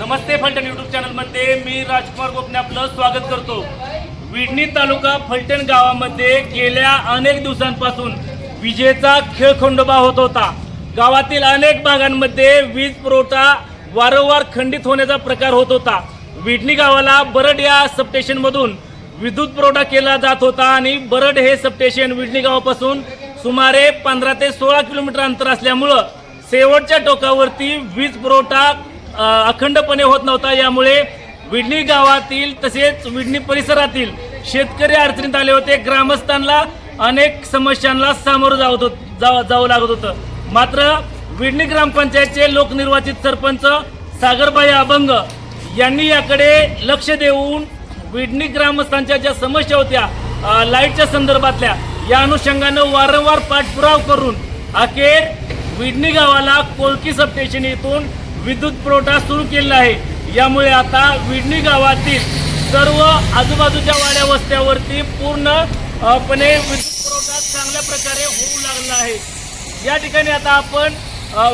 नमस्ते Phaltan YouTube चॅनलमध्ये मी राजकुमार गोपने आपलं स्वागत करतो. विडणी तालुका फलटण गावामध्ये गेल्या अनेक दिवसांपासून विजेचा खेळखंडोबा होत होता. गावातील अनेक भागांमध्ये वीज पुरवठा वारंवार खंडित होण्याचा प्रकार होत होता. विडणी गावाला बरड या सबस्टेशनमधून विद्युत पुरवठा केला जात होता आणि बरड हे सबस्टेशन विडणी गावापासून सुमारे पंधरा ते सोळा किलोमीटर अंतर असल्यामुळं शेवटच्या टोकावरती वीज पुरवठा अखंडपणे होत नव्हता. यामुळे विडणी गावातील तसेच विडणी परिसरातील शेतकरी अडचणीत आले होते. ग्रामस्थांना अनेक समस्यांना सामोरं जावत होत जावं जावं लागत होतं. मात्र विडणी ग्रामपंचायतचे लोकनिर्वाचित सरपंच सागरबाई अभंग यांनी याकडे लक्ष देऊन विडणी ग्रामस्थांच्या ज्या समस्या होत्या लाईटच्या संदर्भातल्या या अनुषंगानं वारंवार पाठपुराव करून अखेर विडणी गावाला कोळकी सबस्टेशन येथून विद्युत पुरवठा सुरू केलेला आहे. यामुळे आता विडणी गावातील सर्व आजूबाजूच्या वाड्या वस्त्यावरती पूर्णपणे विद्युत पुरवठा चांगल्या प्रकारे होऊ लागला आहे. या ठिकाणी आता आपण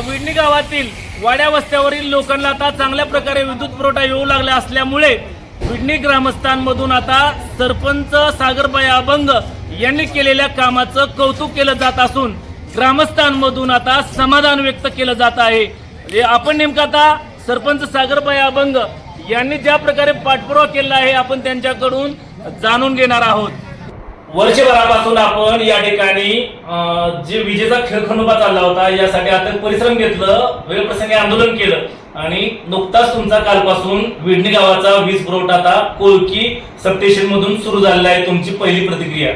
विडणी गावातील वाड्या वस्त्यावरील लोकांना आता चांगल्या प्रकारे विद्युत पुरवठा येऊ लागला असल्यामुळे विडणी ग्रामस्थांमधून आता सरपंच सागरबाई अभंग यांनी केलेल्या कामाचं कौतुक केलं जात असून ग्रामस्थांमधून आता समाधान व्यक्त केलं जात आहे. म्हणजे आपण नेमकं आता सरपंच सागरबाई अभंग यांनी ज्या प्रकारे पाठपुरावा केला आहे आपण त्यांच्याकडून जाणून घेणार आहोत. वर्षभरापासून आपण या ठिकाणी जे विजेचा खेळखंडोबा चालला होता यासाठी आता परिश्रम घेतलं वेळप्रसंगी आंदोलन केलं. आणि नुकताच तुमचा कालपासून विडणी गावाचा वीज पुरवठा आता कोळकी सबस्टेशन मधून सुरू झालेला आहे तुमची पहिली प्रतिक्रिया.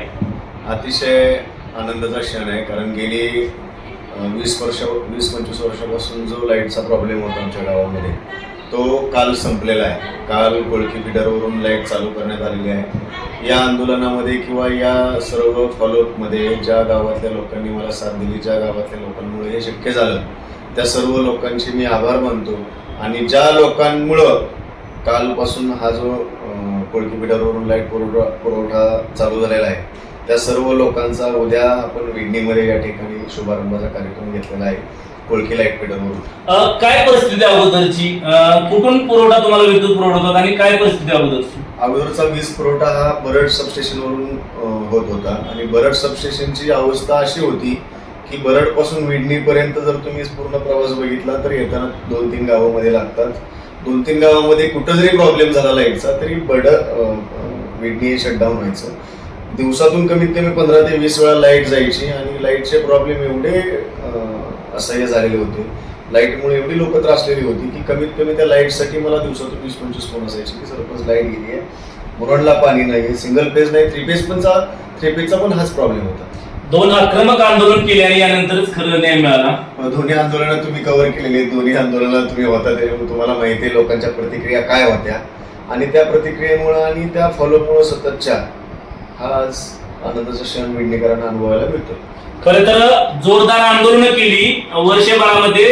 अतिशय आनंदाचा क्षण आहे कारण गेली वीस वर्ष वीस पंचवीस वर्षापासून जो लाईटचा प्रॉब्लेम होता आमच्या गावामध्ये तो काल संपलेला आहे. काल कोळकी फिडरवरून लाइट चालू करण्यात आलेली आहे. या आंदोलनामध्ये किंवा या सर्व फॉलोअपमध्ये ज्या गावातल्या लोकांनी मला साथ दिली ज्या गावातल्या लोकांमुळे हे शक्य झालं त्या सर्व लोकांचे मी आभार मानतो. आणि ज्या लोकांमुळं कालपासून हा जो कोळकी पिठावरून लाइट पुरवठा पुरवठा चालू झालेला आहे त्या सर्व लोकांचा उद्या आपण विडणीमध्ये या ठिकाणी शुभारंभाचा कार्यक्रम घेतलेला आहे. कोळकी लाइट पिठावरून अं, काय परिस्थिती अगोदरची? कुठून पुरवठा तुम्हाला विद्युत पुरवठा आणि काय परिस्थिती अगोदरची? अगोदरचा वीज पुरवठा हा बरड सबस्टेशनवरून होत होता. आणि बरड सबस्टेशनची अवस्था अशी होती की बरडपासून विडणीपर्यंत जर तुम्ही पूर्ण प्रवास बघितला तर येताना दोन तीन गावामध्ये लागतात. दोन तीन गावामध्ये कुठं जरी प्रॉब्लेम झाला लाईटचा तरी बड विडणी शटडाऊन व्हायचं. दिवसातून कमीत कमी पंधरा ते वीस वेळा लाइट जायची आणि लाईटचे प्रॉब्लेम एवढे असह्य झालेले होते. लाईटमुळे एवढी लोक त्रासलेली होती की कमीत कमी त्या लाईटसाठी मला दिवसातून वीस पंचवीस फोन असायचे की सरपंच लाइट गेली आहे मुरडला पाणी नाही सिंगल पेज नाही थ्री पेज पणचा थ्री पेजचा पण हाच प्रॉब्लेम होता. दोन आक्रमक आंदोलन केले आणि यानंतरच खरं न्याय मिळाला. दोन्ही आंदोलनं तुम्ही कव्हर केलेली दोन्ही आंदोलनात तुम्ही होता त्याच्यामुळे तुम्हाला माहिती आहे लोकांच्या प्रतिक्रिया काय होत्या. आणि त्या प्रतिक्रियेमुळं आणि त्या फॉलोमुळं सततच्या हा आज आनंदाचा क्षण विडणीकरांना अनुभवायला मिळतो. खर तर जोरदार आंदोलन केली. वर्षभरामध्ये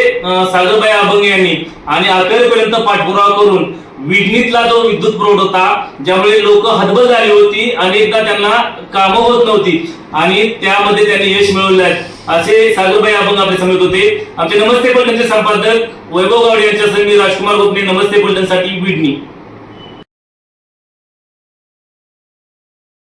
सागरबाई अभंग यांनी आणि अखेरपर्यंत पाठपुरावा करून विडणीतला जो विद्युत पुरवठा होता ज्यामुळे लोक हतबल झाली होती अनेकदा त्यांना कामं होत नव्हती आणि त्यामध्ये त्यांनी यश मिळवले आहे. असे सागरबाई अभंग आपले समेत होते. आमचे नमस्ते पलटणचे संपादक वैभव गावडे यांच्या संघ मी राजकुमार गोपने नमस्ते पलटणसाठी विडणी